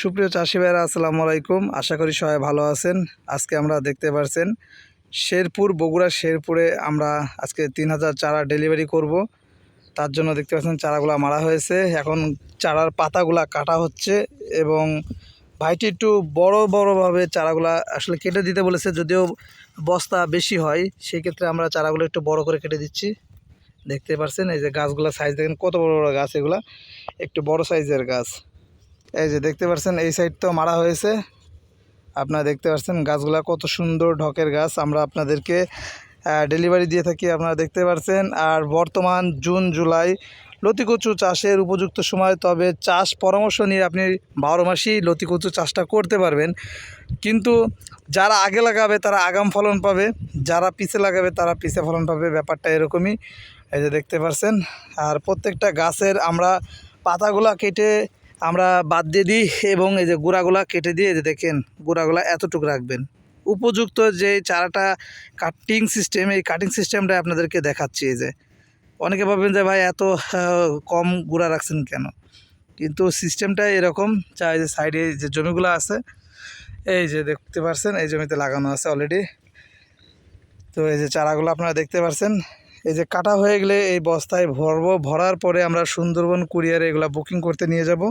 সুপ্রিয় চাষি ভাইরা আসসালামু আলাইকুম। আশা করি সবাই ভালো আছেন। আজকে আমরা দেখতে পাচ্ছেন শেরপুর, বগুড়া শেরপুরে আমরা আজকে তিন হাজার চারা ডেলিভারি করব। তার জন্য দেখতে পাচ্ছেন চারাগুলা মারা হয়েছে। এখন চারার পাতাগুলা কাটা হচ্ছে এবং ভাইটি একটু বড় বড়ভাবে চারাগুলা আসলে কেটে দিতে বলেছে, যদিও বস্তা বেশি হয়, সেই ক্ষেত্রে আমরা চারাগুলো একটু বড় করে কেটে দিচ্ছি। দেখতে পাচ্ছেন এই যে গাছগুলো সাইজ দেখেন, কত বড় বড় গাছ এগুলা। একটু বড় সাইজের গাছ। এই যে দেখতে পাচ্ছেন এই সাইড তো মারা হয়েছে। আপনারা দেখতে পাচ্ছেন গাছগুলা কত সুন্দর ঢকের গাছ। আমরা আপনাদেরকে ডেলিভারি দিয়ে থাকি, আপনারা দেখতে পাচ্ছেন আর বর্তমান জুন, জুলাই, লতিকচু চাষের উপযুক্ত সময়। তবে চাষ পরামর্শ নিয়ে আপনি বারো মাসেই লতিকচু চাষটা করতে পারবেন। কিন্তু যারা আগে লাগাবে, তারা আগাম ফলন পাবে। যারা পিছে লাগাবে, তারা পিছে ফলন পাবে। ব্যাপারটা এরকমই। এই যে দেখতে পাচ্ছেন আর প্রত্যেকটা গাছের আমরা পাতাগুলা কেটে আমরা বাদ দিয়ে দিই এবং এই যে গোড়াগুলা কেটে দিয়ে যে দেখেন, গোড়াগুলা এতটুকু রাখবেন। উপযুক্ত যে চারাটা কাটিং সিস্টেম এই কাটিং সিস্টেমটা আপনাদেরকে দেখাচ্ছি এই যে। অনেকে ভাববেন যে ভাই এত কম গুঁড়া রাখছেন কেন? কিন্তু সিস্টেমটা এরকম এই যে সাইডে যে জমিগুলো আছে, এই যে দেখতে পারছেন, এই জমিতে লাগানো আছে অলরেডি তো এই যে চারাগুলো আপনারা দেখতে পারছেন, এই যে কাটা হয়ে গেলে এই বস্তায় ভরবো, ভরার পরে আমরা সুন্দরবন কুরিয়ারে এগুলো বুকিং করতে নিয়ে যাব।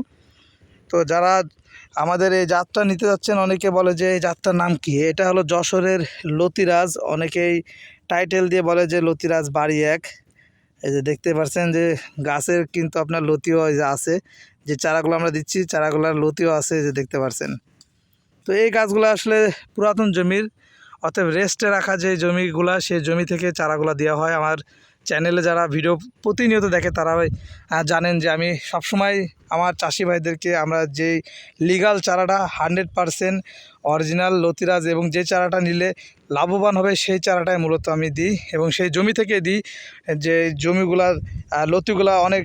তো যারা আমাদের এই যাত্রা নিতে যাচ্ছেন, অনেকে বলে যে এই যাত্রার নাম কি? এটা হলো যশোরের লতিরাজ। অনেকেই টাইটেল দিয়ে বলে যে লতিরাজ বাড়ি এক। এই যে দেখতে পাচ্ছেন যে গাছের কিন্তু আপনার লতিও আছে। যে চারাগুলো আমরা দিচ্ছি, চারাগুলোর লতিও আছে যে দেখতে পাচ্ছেন। তো এই গাছগুলো আসলে পুরাতন জমির। অতএব রেস্টে রাখা যে জমিগুলা, সেই জমি থেকে চারাগুলো দেওয়া হয়। আমার চ্যানেলে যারা ভিডিও প্রতিনিয়ত দেখে তারা জানেন যে আমি সবসময় আমার চাষি ভাইদেরকে আমরা যেই লিগাল চারাটা হান্ড্রেড পারসেন্ট অরিজিনাল লতিরাজ এবং যে চারাটা নিলে লাভবান হবে সেই চারাটাই মূলত আমি দিই এবং সেই জমি থেকে দিই যে জমিগুলার লতিগুলা অনেক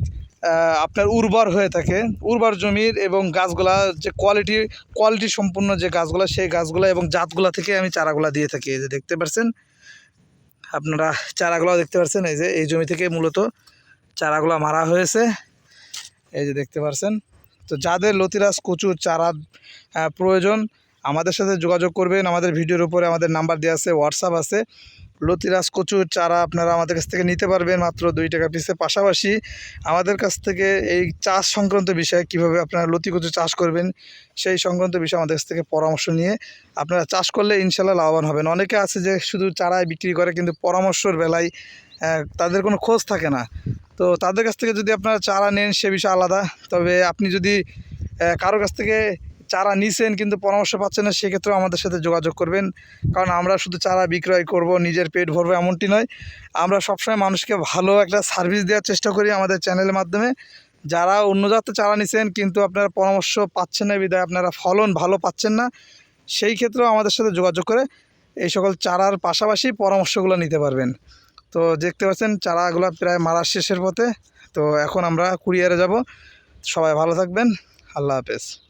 আপনার উর্বর হয়ে থাকে। উর্বর জমির এবং গাছগুলা যে কোয়ালিটি কোয়ালিটি সম্পূর্ণ যে গাছগুলা, সেই গাছগুলা এবং জাতগুলা থেকে আমি চারাগুলা দিয়ে থাকি। এই যে দেখতে পাচ্ছেন আপনারা চারাগুলো দেখতে পাচ্ছেন এই যে এই জমি থেকে মূলত চারাগুলো মারা হয়েছে। এই যে দেখতে পাচ্ছেন তো যাদের লতিরাজ কচুর চারা প্রয়োজন, আমাদের সাথে যোগাযোগ করবেন। আমাদের ভিডিওর উপরে আমাদের নাম্বার দেওয়া আছে হোয়াটসঅ্যাপ আছে। লতিরাজ কচুর চারা আপনারা আমাদের কাছ থেকে নিতে পারবেন মাত্র দুই টাকা পিসের পাশাপাশি। আমাদের কাছ থেকে এই চাষ সংক্রান্ত বিষয়ে কীভাবে আপনারা লতি কচু চাষ করবেন, সেই সংক্রান্ত বিষয়ে আমাদের কাছ থেকে পরামর্শ নিয়ে আপনারা চাষ করলে ইনশাল্লাহ লাভবান হবেন। অনেকে আছে যে শুধু চারাই বিক্রি করে, কিন্তু পরামর্শর বেলায় তাদের কোনো খোঁজ থাকে না। তো তাদের কাছ থেকে যদি আপনারা চারা নেন, সে বিষয় আলাদা। তবে আপনি যদি কারোর কাছ থেকে চারা নিছেন কিন্তু পরামর্শ পাচ্ছেন না, সেক্ষেত্রেও আমাদের সাথে যোগাযোগ করবেন। কারণ আমরা শুধু চারা বিক্রয় করব, নিজের পেট ভরবো এমনটি নয়। আমরা সবসময় মানুষকে ভালো একটা সার্ভিস দেওয়ার চেষ্টা করি আমাদের চ্যানেলের মাধ্যমে। যারা অন্য জাতের চারা নিছেন কিন্তু আপনারা পরামর্শ পাচ্ছেন না বিদায় আপনারা ফলন ভালো পাচ্ছেন না, সেই ক্ষেত্রেও আমাদের সাথে যোগাযোগ করে এই সকল চারার পাশাপাশি পরামর্শগুলো নিতে পারবেন। তো দেখতে পাচ্ছেন, চারাগুলো প্রায় মারা শেষের পথে। তো এখন আমরা কুরিয়ারে যাব। সবাই ভালো থাকবেন। আল্লাহ হাফেজ।